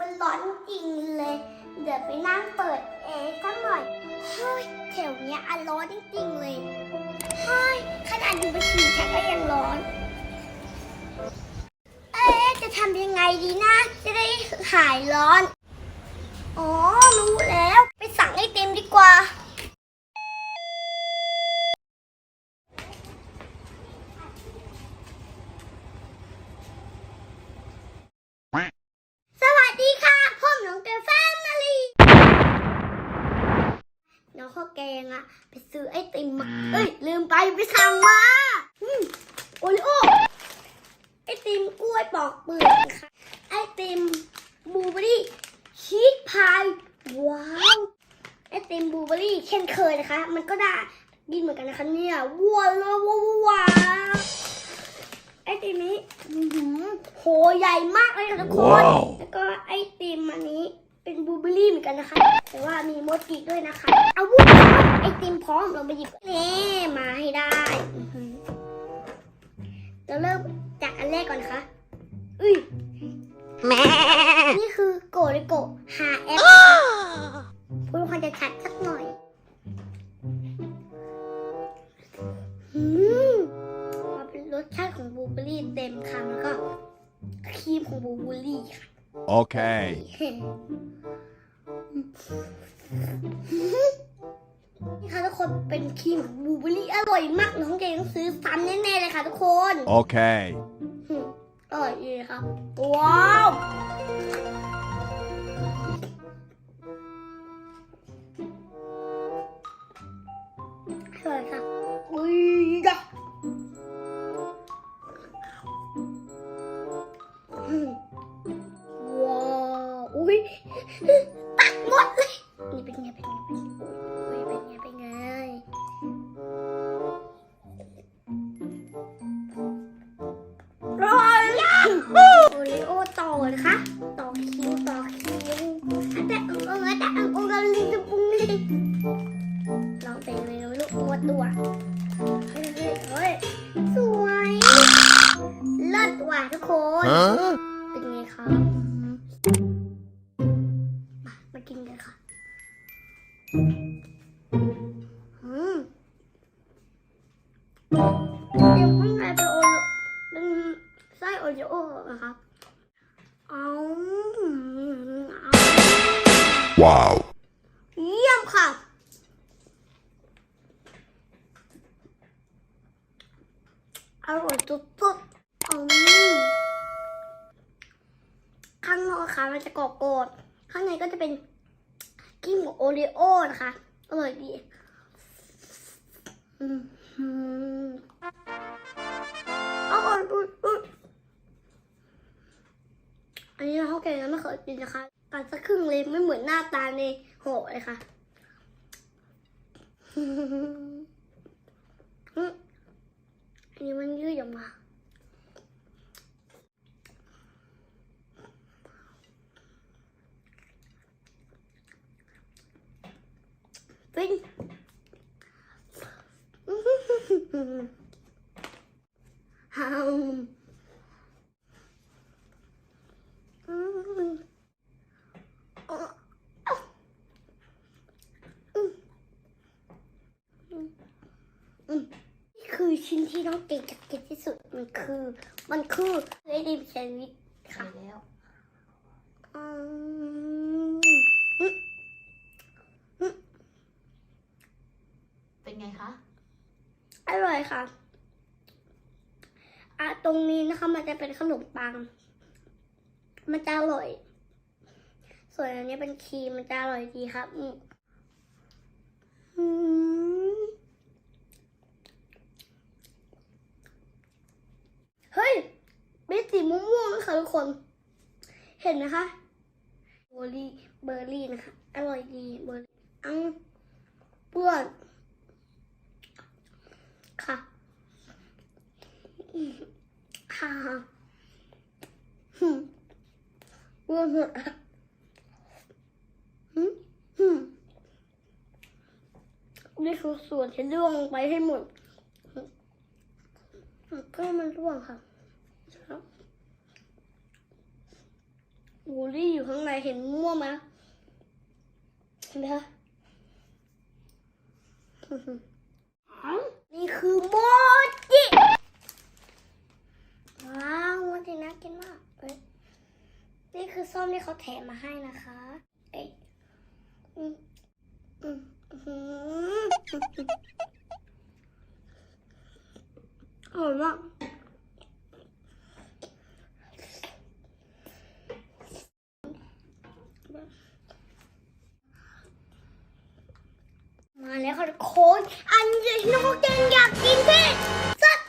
มันร้อนจริงเลย เดี๋ยวไปนั่งเปิดแอร์สักหน่อยเฮ้ยแถวเนี้ยอันร้อนจริงๆเลยเฮ้ยขนาดอยู่ไปฉี่ฉันก็ยังร้อน เอ๊ะจะทำยังไงดีนะ จะได้หายร้อน อ๋อ รู้แล้ว ไปสั่งไอติมดีกว่า สวัสดีค่ะผมน้องเกลแฟมิลี่น้องข้าว แกงอะไปซื้อไอติมมาเอ้ยลืมไปไปสั่งมาอืมโอริโอไอติมกล้วยปอกเปลือกค่ะไอติมบลูเบอรี่ชีสพายว้าวไอติมบลูเบอรี่เช่นเคยนะคะ มันก็ได้กินเหมือนกันนะคะเนี่ยว้าวว้าวว้าวว้าวไอติมนี้อื้อหือโหใหญ่มากเลยค่ะทุกคนว้าวแล้วก็ไอติมอันนี้เป็น บูเบอรี่เหมือนกันนะคะ แต่ว่ามีโมจิด้วยนะคะ เอาวุ้นไอติมพร้อมเราไปหยิบนี่มาให้ได้เราเริ่มจากอันแรกก่อนนะคะ อุ้ยแม่นี่คือโกริโกหาแอปพูดความจะชัดสักหน่อยอืมมาเป็นรสชาติของบูเบอรี่เต็มคำแล้วก็ครีมของบูเบอรี่ค่ะ Okay. นี่ค่ะทุกคนเป็นครีมของบลูเบอรี่อร่อยมากน้องเกงต้องซื้อซ้ำแน่ๆเลยค่ะทุกคน Okay. อืมอร่อยดีครับ ว้าวาวอุ้ยตักหมดเลยนี่เป็นไงเป็นไงเป็นไงเป็นไงเป็นไงร้อยโอริโอต่อนะคะต่อคิวต่อคิวแต่เออแต่เออเออลิงจะปุ้งเลิงลองเพลงเลยลูกตัวตัวเฮ้ยสวยเลิศว่ะทุกคนเป็นไงคะม โอริโอนะคะเอาเอา Wow. เยี่ยมค่ะอร่อยสุดๆอืมข้างนอกค่ะมันจะกรอบๆข้างในก็จะเป็นกลิ้มของโอรีโอนะคะ อร่อยดี อืม นนี้เราแกงยังไม่เคยกินนะคะตัดสักครึ่งเลยไม่เหมือนหน้าตาในโหเลยค่ะอันนี้มันยืดออกมาฟินฮาวอืมอ๋ออืมอืมอืมนี่คือชิ้ นที่น้องเก่งจากเก่งที่สุดมันคือ มันคือเลดี้แซนด์วิชค่ะแล้วอืมเป็นไงคะ อร่อยค่ะอะตรงนี้นะคะมันจะเป็นขนมปัง มันจะอร่อย ส่วนอันนี้เป็นครีมมันจะอร่อยดีครับอืมอืมเฮ้ยเป็นสีม่วงๆนะ ค่ะทุกคน เห็นไหมคะเบอร์รี่เบอร์รี่นะคะ อร่อยดีเบอร์รี่อังเปื้อนค่ะค่ะฮึเรื่องหมดอะฮึมฮึมนี่คือส่วนที่ร่วงลงไปให้หมดก็มันร่วงค่ะครับ บูลลี่อยู่ข้างในเห็นม่วงไหมเห็นไหมคะนี่คือโมจิ ว้าวโมจิน่ากินมากเอ้ยนี่คือส้มที่เขาแถมมาให้นะคะ เอ้ยอืมอืมอื้อหืออร่อยมากมาแล้ว คนอันเดียน้องเจนอยากกินที่สุด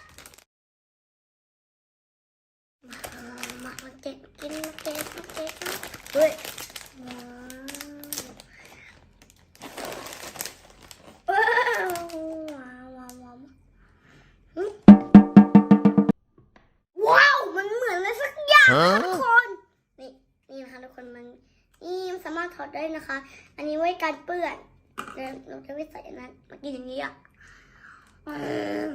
มามามาเก็บกินมาเก็บมาเก็บมาเฮ้ยว้าวว้าวว้าวว้าวหึว้าว มันเหมือนอะไรสักอย่างทุกคน นี่ นี่นะคะทุกคนมัน นี่มันสามารถถอดได้นะคะ อันนี้ไว้การเปื้อน เราจะไม่ใส่อันนั้นมากินอย่างนี้อะอืม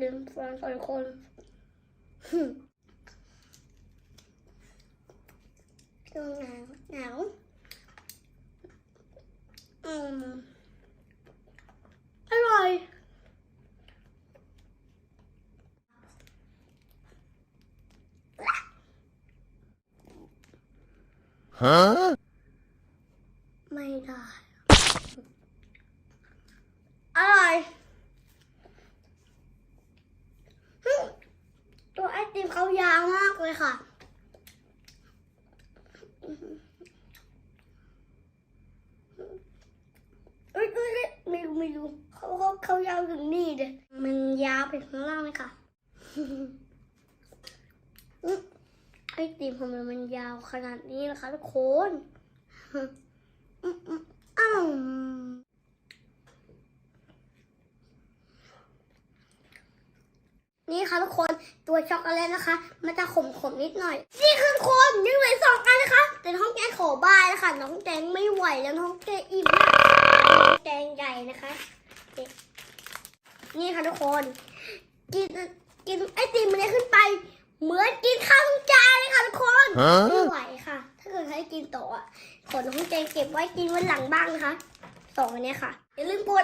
ลืมฟังสองคนหึหนาวหนาวอืมอร่อย Huh ม่ได้ อร่อยหึตัวไอติมเขายาวมากเลยค่ะเอ้ยเอ้ยเอ้ยไม่รู้ไม่รู้เขาเขาเขายาวถึงนี่เลยมันยาวไปข้างล่างเลยค่ะไอติมของมันมันยาวขนาดนี้นะคะทุกคนอ้าว นี่ค่ะทุกคนตัวช็อกโกแลตนะคะ มันจะขมขมๆนิดหน่อยนี่คือทุกคนยังเหลือสองอันนะคะ แต่น้องแกงขอบายนะคะน้องแกงไม่ไหวแล้วน้องแกงอิ่มมากน้องแกงใหญ่นะคะ นี่ค่ะทุกคนกินกินไอติมมันนี้ขึ้นไป เหมือนกินข้าวทั้งจานเลยค่ะทุกคนไม่ Huh? ไหวค่ะ ถ้าเกิดให้กินโตะอะขอน้องแจงเก็บไว้กินวันหลังบ้างนะคะสองอันเนี้ยค่ะอย่าลืมกด